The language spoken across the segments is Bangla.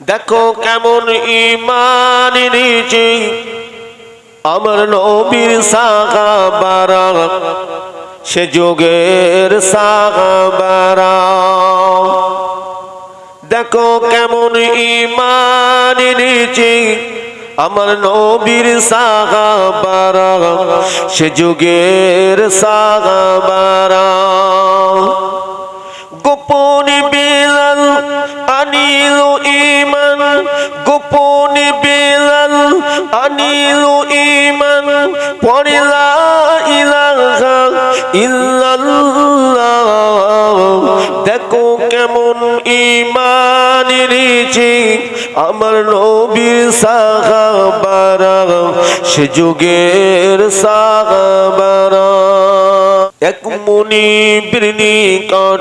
দেখো কেমন ইমান নিচে আমার নবীর সাহাবারা সে যুগের সাহাবারা দেখো কেমন ইমান নিচে আমার নবীর সাহাবারা সে যুগের সাহাবারা গোপন বিলাল আনিল ইমান পড়িলা ইলাহা ইল্লাল্লাহ। দেখো কেমন ইমান নিচে আমার নবীর সাহাবারা। সে যুগের সাহাবারা। এক মুনিবের নিকট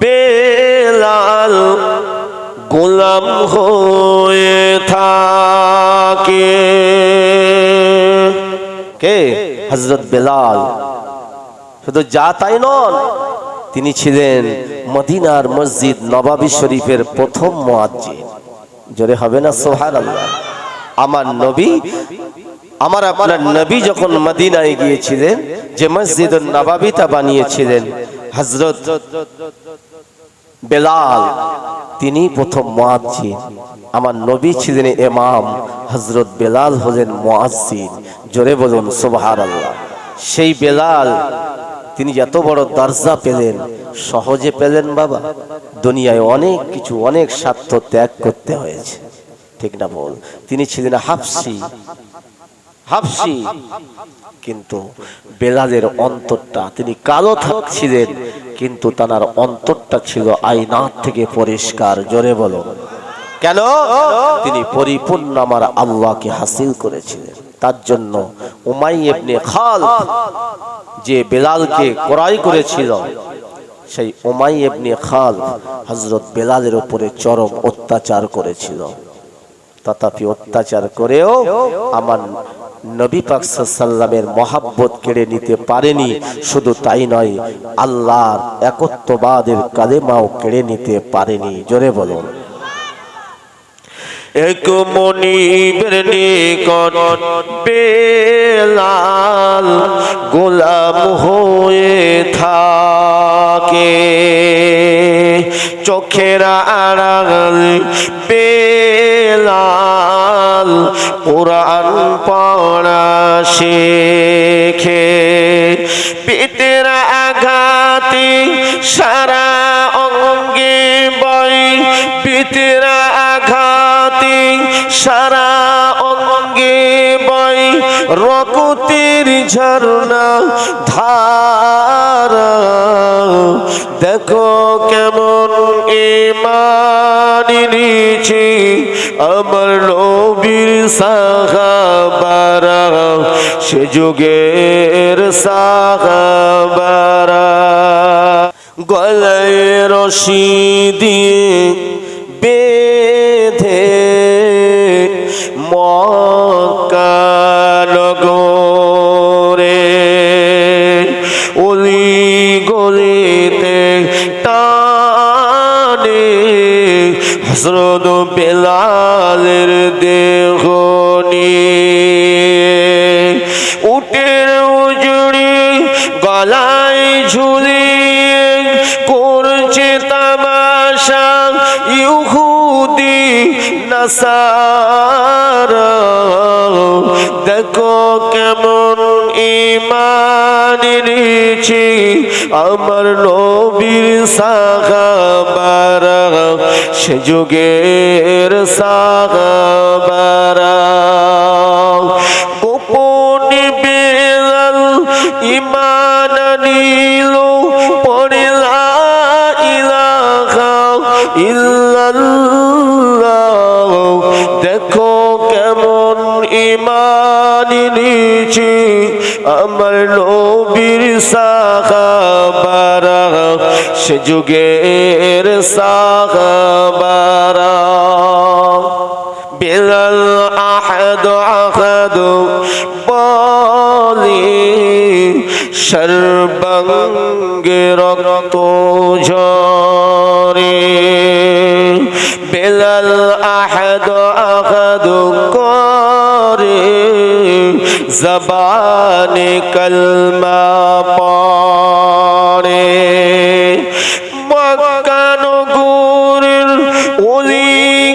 বেলাল গোলাম হয়ে থাকে। কে? হজরত বেলাল। শুধু যা তাই নন, তিনি ছিলেন মদিনার মসজিদ নবাবী শরীফের প্রথম মুয়াজ্জিন। জোরে হবে না সোহার আমার নবী, আমার আপনার নবী যখন মদিনায় গিয়েছিলেন, যে মসজিদ নবাবিতা বানিয়েছিলেন হজরত বেলাল, তিনি প্রথম মুয়াজ্জিন আমার নবী ছিলেন ইমাম হজরত বেলাল হলেন মুয়াজ্জিন জোরে বলুন, সুবহানাল্লাহ। সেই বেলাল, তিনি এত বড় দরজা পেলেন, সহজে পেলেন বাবা। দুনিয়ায় অনেক কিছু, অনেক স্বার্থ ত্যাগ করতে হয়েছে। ঠিক না বল তিনি ছিলেন হাফসি। হাফসি। কিন্তু বেলালের অন্তরটা, তিনি কালো থাকছিলেন কিন্তু তার অন্তরটা ছিল আইনার থেকে পরিষ্কার। জোরে বলো। কেন? তিনি পরিপূর্ণ আমার আল্লাহকে হাসিল করেছিলেন। তার জন্য উমাই ইবনে খাল যে বেলালকে ক্রয় করেছিল, সেই উমাই ইবনে খাল হযরত বেলালের উপরে চরম অত্যাচার করেছিল। তথাপি অত্যাচার করেও আমার নবী পাক সাল্লামের মহাব্বত কেড়ে নিতে পারেনি। শুধু তাই নয়, আল্লাহর একত্ববাদের কালেমাও কেড়ে নিতে পারেনি। জোরে বলুন। এক মনিবের নিকট বেলাল গোলাম হয়ে থাকে। চোখের আড়াল বেলাল কোরআন পড়া শেখে। পেটের আঘাতে সারা অঙ্গে বই। পেটের আঘাতে সারা অঙ্গে বই। রকতের ঝর্ণা ধারা। দেখো কেমন ইমানি নিচে আমার নবীর সাহাবারা সে যুগের সাহাবারা। গলায় রশি দিয়ে তামাশা ইহুদি নাসারা। দেখো কেমন ইমান নিচে আমার নবীর সাহাবারা সে যুগের সাহাবারা। আমার নবীর সাহাবারা, সে যুগের সাহাবারা। বেলাল আহাদ আহাদ বলে, সর্বঙ্গে রক্ত ঝরে। বেলাল আহাদ আহাদ করে জবানে কলমা পড়ে। মক্কানগরের অলি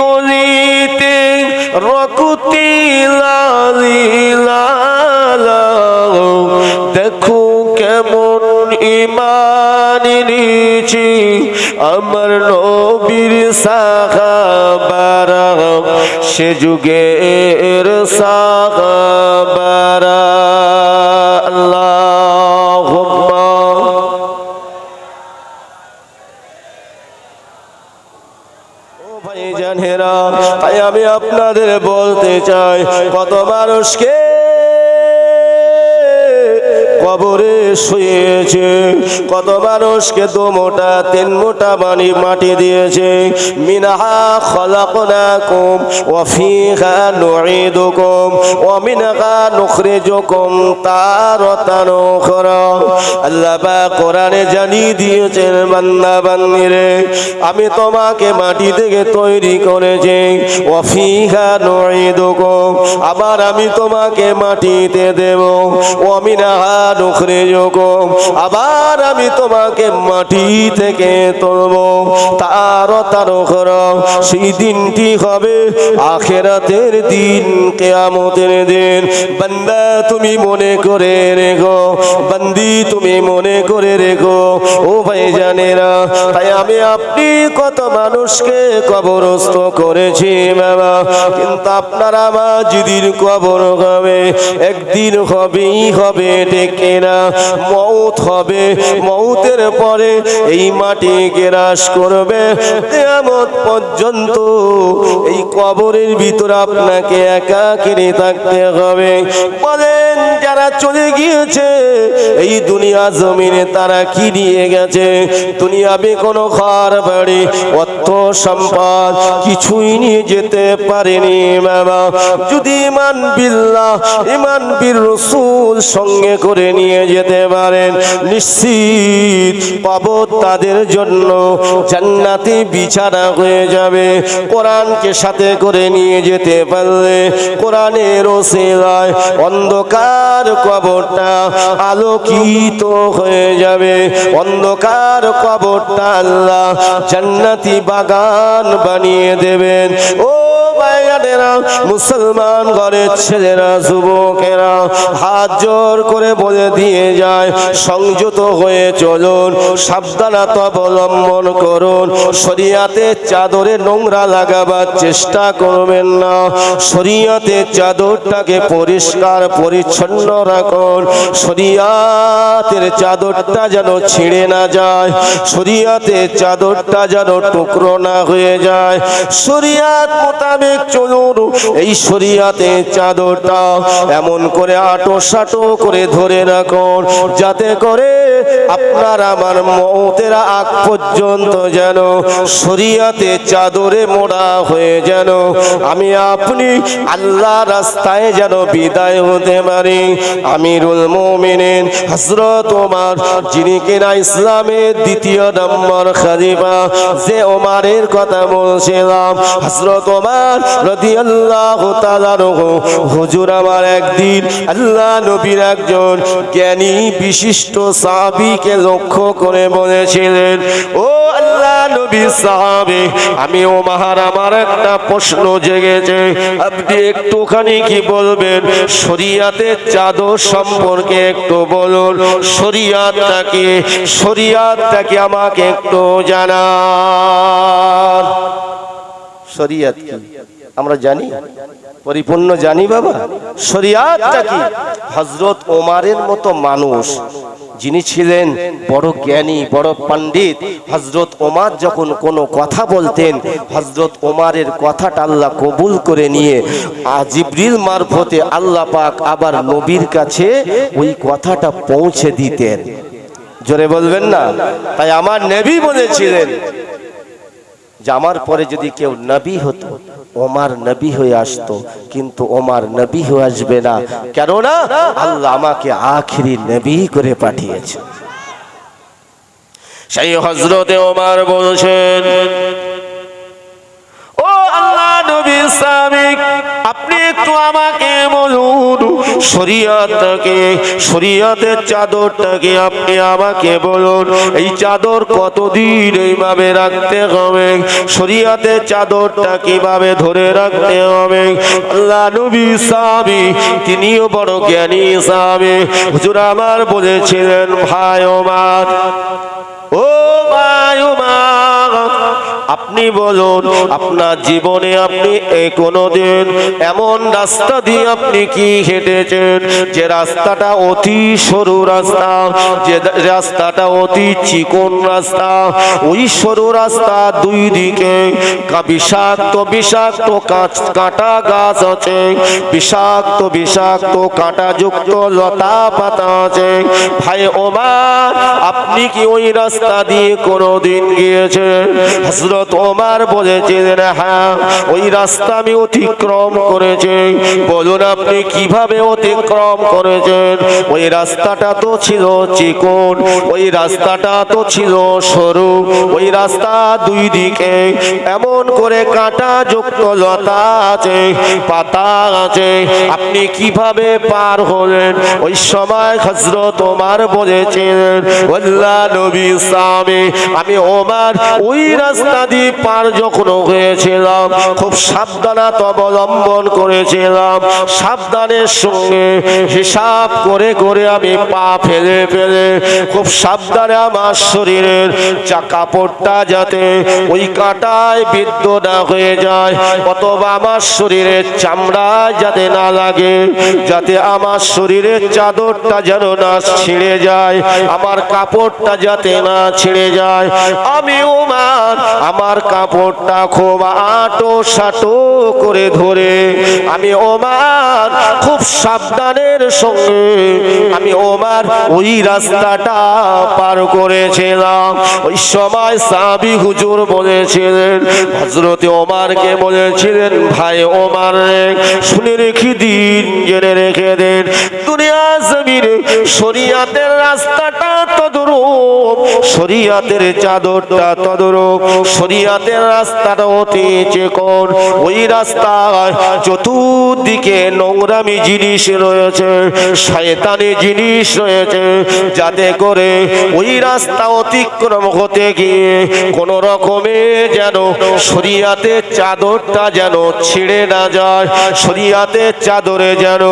গলিতে রকুতি লালিলা দেখো কেমন ইমান নিচি আমার নবীর সাহাবারা সে যুগের ভাইজানেরা তাই আমি আপনাদের বলতে চাই কত মানুষকে কবরে শুয়েছে। কত মানুষকে দু মোটা তিন মোটা বাণী মাটি দিয়েছে মিনাহা আল্লাহ আমি তোমাকে মাটি থেকে তৈরি করেছি। ওয়া ফিহা নুঈদুকুম, আবার আমি তোমাকে মাটিতে দেব। ওয়া মিনহা নুখরিজুকুম। আবার আমি তোমাকে মাটি থেকে তুলব, তার তার সেই দিনটি হবে আখেরাতের দিন, কেয়ামতের দিন। বান্দা, তুমি মনে করে রেখো, বান্দি, তুমি মনে করে রেখো, ও ভাই জানেরা তাই আমি আপনি কত মানুষকে কবরস্থ করেছি, বাবা। কিন্তু আপনারা আমার জিদির কবর হবে, একদিন হবেই হবে ডেকে না, মৌত হবে। মৌতের পরে এই মাটি গ্রাস করবে। কেয়ামত পর্যন্ত এই কবরের ভিতর আপনাকে একা কিনে থাকতে হবে। বলেন, যারা চলে গিয়েছে, এই দুনিয়া জমিনে তারা কি নিয়ে গেছে? দুনিয়াবে কোনো ঘর, বাড়ি, অর্থ, সম্পদ কিছুই নিয়ে যেতে পারেনি বাবা যদি ইমান বিল্লাহ, ইমান বীর রসুল সঙ্গে করে নিয়ে যেতে পারেন। নিশ্চিত পাবো তাদের জন্য জান্নাতি বিছানা হয়ে যাবে। কোরআনকে সাথে করে নিয়ে যেতে পারলে কোরআনের ওসিলায় অন্ধকার কবরটা আলোকিত হয়ে যাবে। অন্ধকার কবরটা আল্লাহ জান্নাতি বাগান বানিয়ে দেবেন। ও মুসলমান ঘরের ছেলেরা, যুবকেরা, হাত জোর করে বলে দিয়ে যায়, সংযত হয়ে চলুন, সাবধানতা অবলম্বন করুন। শরিয়াতে চাদরে নোংরা লাগাবার চেষ্টা করবেন না। শরিয়াতে চাদরটাকে পরিষ্কার, পরিচ্ছন্ন রাখুন। শরিয়াতের চাদরটা যেন ছিঁড়ে না যায় শরিয়াতের চাদরটা যেন টুকরো না হয়ে যায়। শরিয়াত মোতাবেক চলুন, এই শরিয়াতে চাদরটা এমন করে আটো সাটো করে ধরে রাখুন যাতে করে আপনার আমার মতের আগ পর্যন্ত যেন শরিয়াতে চাদরে মোড়া হয়ে যেন আমি আপনি আল্লাহ রাস্তায় যেন বিদায় হতে পারি। আমিরুল মোমিনিন হজরত ওমার, যিনি কিনা ইসলামের দ্বিতীয় নম্বর খালিফা, যে ওমারের কথা বলছিলাম হজরত ওমার রাদিয়াল্লাহু তাআলা হুজুর আমার একদিন আল্লাহ নবীর একজন জ্ঞানী বিশিষ্ট সাহাবীকে লক্ষ্য করে বলেছিলেন, ও আল্লাহ নবী সাহাবী, আমি ও মাহার আমার একটা প্রশ্ন জেগেছে। আপনি একটুখানি কি বলবেন? শরিয়াতের চাদর সম্পর্কে একটু বলুন। শরিয়াতটা কি শরিয়াতটা কি আমাকে একটু জানান। শরিয়াত কি? আমরা জানি? পরিপূর্ণ জানি বাবা। শরিয়াতটা কি? হজরত ওমারের মতো মানুষ, যিনি ছিলেন বড় জ্ঞানী, বড় পণ্ডিত। হজরত ওমার যখন কোনো কথা বলতেন হজরত ওমারের কথাটা আল্লাহ কবুল করে নিয়ে জিব্রিল মারফতে আল্লাহ পাক আবার নবীর কাছে ওই কথাটা পৌঁছে দিতেন। জোরে বলবেন না? তাই আমার নেবী বলেছিলেন যে আমার পরে যদি কেউ নবী হতো, ওমার নবী হয়ে আসতো, কিন্তু ওমার নবী হয়ে আসবে না। কেননা আল্লাহ আমাকে আখিরি নবী করে পাঠিয়েছে। সেই হজরতে ওমার বলছেন, ও আল্লাহ সামিক আপনি একটু আমাকে বলুন চাদরটাকে আপনি আমাকে বলুন। এই চাদর কতদিন এইভাবে রাখতে হবে? চাদরটা কীভাবে ধরে রাখতে হবে? আল্লাহ নবী তিনিও বড় জ্ঞানী সাহাবী। হুজুর আমার বলেছিলেন, ভাই ওমার, ও ভাই ওমার আপনি বলুন, আপনার জীবনে আপনি কোনোদিন এমন রাস্তা দিয়ে আপনি কি হেঁটেছেন? যে রাস্তাটা অতি সরু রাস্তা, যে রাস্তাটা অতি চিকন রাস্তা, ওই সরু রাস্তা দুই দিকে বিষাক্ত বিষাক্ত কাঁটা গাছ আছে, বিষাক্ত বিষাক্ত কাঁটা যুক্ত লতা পাতা আছে। ভাই ওমা আপনি কি ওই রাস্তা দিয়ে কোনোদিন গিয়েছেন? হজরত ওমার বলেছিলেন হ্যাঁ ওই রাস্তা আমি অতিক্রম করেছি। বলুন আপনি কীভাবে অতিক্রম করেছেন? ওই রাস্তাটা তো ছিল চিকন, ওই রাস্তাটা তো ছিল সরু, ওই রাস্তা দুই দিকে এমন করে কাঁটা যুক্ত লতা আছে, পাতা আছে। আপনি কীভাবে পার হলেন? ওই সময় হজরত ওমার বলেছিলেন ওল্লা নবী সামে আমি ওমার, ওই রাস্তা দিয়ে পার যখন হয়েছিলাম, খুব সাবধানতা অবলম্বন করেছিলাম। সাবধানের সঙ্গে হিসাব করে করে আমি পা ফেলে ফেলে খুব সাবধানে আমার শরীরের চা কাপড়টা যাতে ওই কাঁটায় বিদ্ধ না হয়ে যায়, অথবা আমার শরীরের চামড়া যাতে না লাগে, যাতে আমার শরীরের চাদরটা যেন না ছিঁড়ে যায়, আমার কাপড়টা যাতে না ছিঁড়ে যায়। আমি ওমান আমার কাপড়টা খুব আটো সাটো করে ধরে। আমি ওমান খুব সাবধানের সঙ্গে, আমি ওমার ওই রাস্তাটা পার করেছিলাম। ওই সময় সাবি হুজুর বলেছিলেন হজরতে ওমারকে বলেছিলেন, ভাই ওমার শুনে রেখে দিন, জেনে রেখে দিন। দুনিয়া জমিনে শরিয়াতের রাস্তাটা তদরূপ শরিয়াতের চাদরটা তদরূপ শরিয়াতের রাস্তাটা অতি চেকন। ওই রাস্তায় চতুর্দিকে নোংরামি জিনিস রয়েছে, শয়তানি জিনিস রয়েছে, যাতে করে ওই রাস্তা অতিক্রম হতে গিয়ে কোন রকমে যেন শরিয়াতের চাদরটা যেন ছিঁড়ে না যায়, শরিয়াতের চাদরে যেন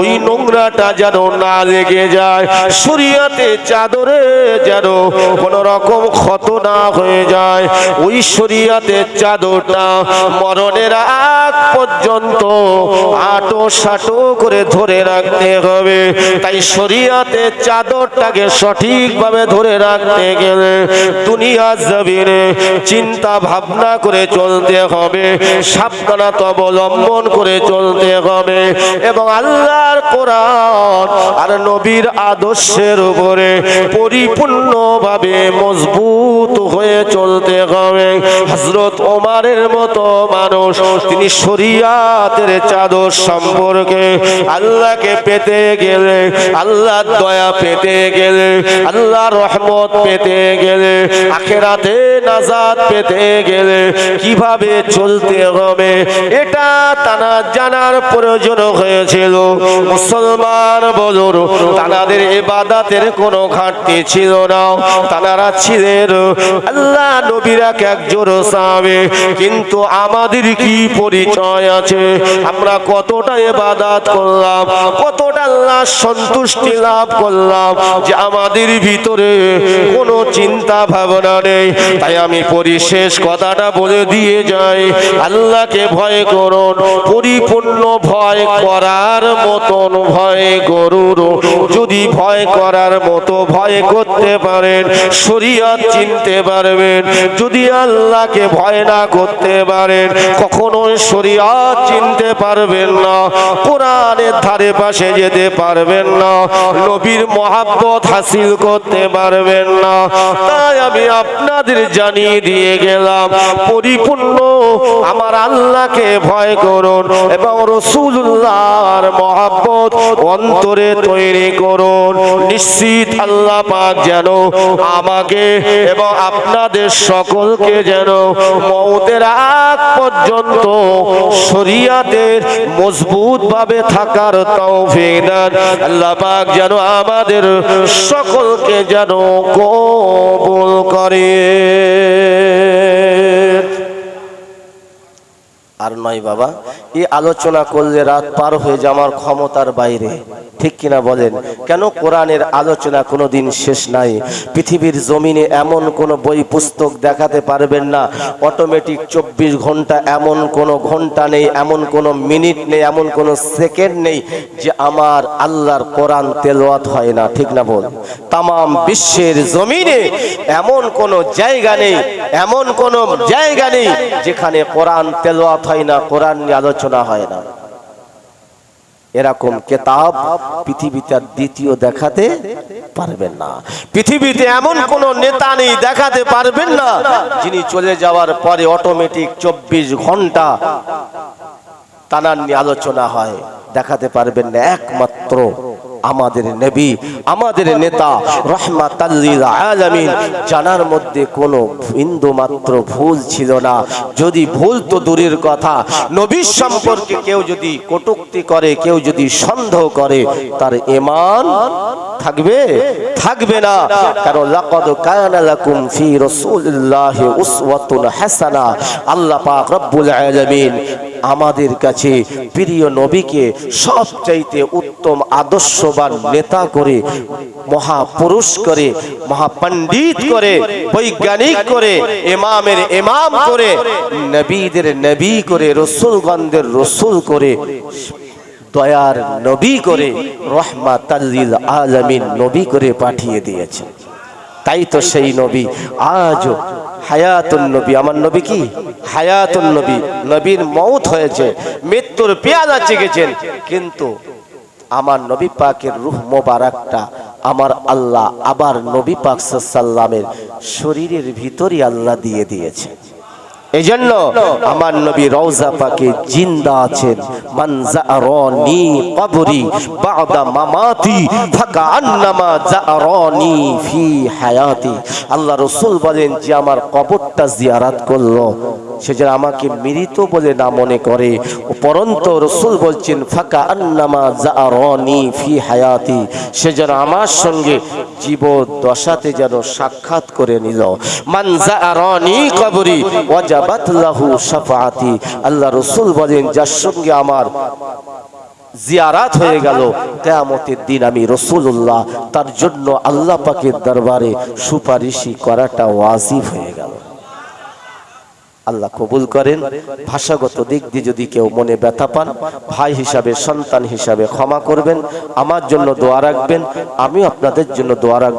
ওই নোংরাটা যেন না লেগে যায় শরিয়াতে চাদরে যেন কোন রকম ক্ষত না হয়ে যায়, ওই শরিয়াতে চাদরটা মরণের আগ পর্যন্ত আটো সাটো করে ধরে রাখতে হবে। তাই শরিয়াতে চাদরটাকে সঠিকভাবে ধরে রাখতে গেলে দুনিয়া জমিনে চিন্তা ভাবনা করে চলতে হবে, সাবধানতা অবলম্বন করে চলতে হবে এবং আল্লাহর কোরআন আর নবীর আদর্শের উপরে পরিপূর্ণভাবে মজবুত হয়ে চলতে হবে। হজরত ওমারের মতো মানুষ, তিনি শরিয়াতের চাদর সম্পর্কে আল্লাহকে পেতে গেলে আল্লাহ দয়া পেতে গেলে আল্লাহ রহমত পেতে গেলে, আখেরাতে নাজাদ পেতে গেলে কীভাবে চলতে হবে, এটা জানার প্রয়োজন হয়েছিল। মুসলমান বলুন তাদের এবাদাতের কোনো ঘাটতি ছিল না। তারা ছিলেন আল্লাহ নবীর এক একজন সাবে কিন্তু আমাদের কি পরিচয় আছে? আমরা কতটা এবাদাত করলাম, কতটা আল্লাহ সন্তুষ্টি লাভ করলাম যে আমাদের ভিতরে কোনো চিন্তা ভাবনা নেই। তাই আমি পরিশেষ কথাটা বলে দিয়ে যাই, আল্লাহকে ভয় করুন, পরিপূর্ণ ভয় করার মতন ভয় গরুর যদি ভয় করার মতো ভয় করতে পারেন, শরীয়ত চিনতে পারবেন। যদি আল্লাহকে ভয় না করতে পারেন, কখনোই শরীয়ত চিনতে পারবেন না। কোরআনের ধারে পাশে যেতে পারবেন না। নবীর মহাব্বত হাসিল করতে পারবেন না। তাই আমি আপনাদের জানিয়ে দিয়ে গেলাম, পরিপূর্ণ আমার আল্লাহকে ভয় করুন এবং রসুল্লাহর মহাব্বত অন্তরে তৈরি করুন। নিশ্চিত আল্লাহ পাক যেন আমাকে এবং আপনাদের সকলকে যেন মৌতের আগ পর্যন্ত শরিয়াতের মজবুত ভাবে থাকার তৌফিক দেন। আল্লাহ পাক যেন আমাদের সকলকে যেন কবুল করে। আর নয় বাবা, এই আলোচনা করলে রাত পার হয়ে যাওয়ার ক্ষমতার বাইরে। ঠিক কিনা বলেন? কেন কোরআনের আলোচনা কোনোদিন শেষ নাই? পৃথিবীর জমিনে এমন কোন বই পুস্তক দেখাতে পারবেন না। অটোমেটিক চব্বিশ ঘণ্টা এমন কোন ঘণ্টা নেই, এমন কোন মিনিট নেই, এমন কোন সেকেন্ড নেই যে আমার আল্লাহর কোরআন তেলোয়াত হয় না। ঠিক না বল? তাম বিশ্বের জমিনে এমন কোন জায়গা নেই, এমন কোন জায়গা নেই যেখানে কোরআন তেলোয়াত হয় না, কোরআন নিয়ে আলোচনা হয় না। এরকম কেতাব পৃথিবীতে আর দ্বিতীয় দেখাতে পারবেন না। পৃথিবীতে এমন কোন নেতা নেই, দেখাতে পারবেন না, যিনি চলে যাওয়ার পরে অটোমেটিক চব্বিশ ঘণ্টা তানার নিয়ে আলোচনা হয়, দেখাতে পারবেন না, একমাত্র আমাদের নবী, আমাদের নেতা, রহমাতাল্লিল আলামিন, জানার মধ্যে কোনো বিন্দু মাত্র ভুল ছিল না। যদি ভুল তো দূরের কথা, নবীর সম্পর্কে কেউ যদি কটুক্তি করে, কেউ যদি সন্দেহ করে, তার ইমান থাকবে? থাকবে না। কারণ লাকাদ কানা লাকুম ফি রাসূলিল্লাহি উসওয়াতুন হাসানা। আল্লাহ পাক রব্বুল আলামিন আমাদের কাছে প্রিয় নবীকে সবচাইতে উত্তম আদর্শবান নেতা করে, মহাপুরুষ করে, মহাপণ্ডিত করে, বৈজ্ঞানিক করে, ইমামের ইমাম করে, নবীদের নবী করে রসুলগন্ধের রসুল করে, দয়ার নবী করে, রহমাতাল্লিল আলমিন নবী করে পাঠিয়ে দিয়েছেন। তাই তো সেই নবী আজও হায়াতুন নবী। আমার নবী কি? হায়াতুন নবী। নবীর মৌত হয়েছে, মৃত্যুর পেয়াদা চেকেছেন কিন্তু আমার নবী পাকের রুহ মোবারকটা আমার আল্লাহ আবার নবী পাক সাল্লামের শরীরের ভিতরই আল্লাহ দিয়ে দিয়েছে। এই জন্য আমার নবী রওজা পাকে জিন্দা আছেন। মান জাআরানি কবরি বাদা মামাতি ফাকা আন্নামা জাআরানি ফি হায়াতি। আল্লাহ রাসূল বলেন যে আমার কবরটা জিয়ারাত করল। সে যেন আমাকে মৃত বলে না মনে করে। পরন্ত রসুল বলছেন, ফাঁকা আন্নামা জাআরানি ফি হায়াতি। সে যেন আমার সঙ্গে জীব দশাতে যেন সাক্ষাৎ করে নিল। মান জাআরানি কবরি ওয়াজাবাত লাহু শাফাআতি। আল্লাহ রসুল বলেন, যার সঙ্গে আমার জিয়ারাত হয়ে গেল, কেয়ামতের দিন আমি রসুল্লাহ তার জন্য আল্লাহ পাকের দরবারে সুপারিশি করাটা ওয়াজিব হয়ে গেল। আল্লাহ কবুল করেন। ভাষাগত দিক দিয়ে যদি কেউ মনে ব্যথা পান, ভাই হিসাবে, সন্তান হিসাবে ক্ষমা করবেন। আমার জন্য দোয়া রাখবেন। আমিও আপনাদের জন্য দোয়া রাখব।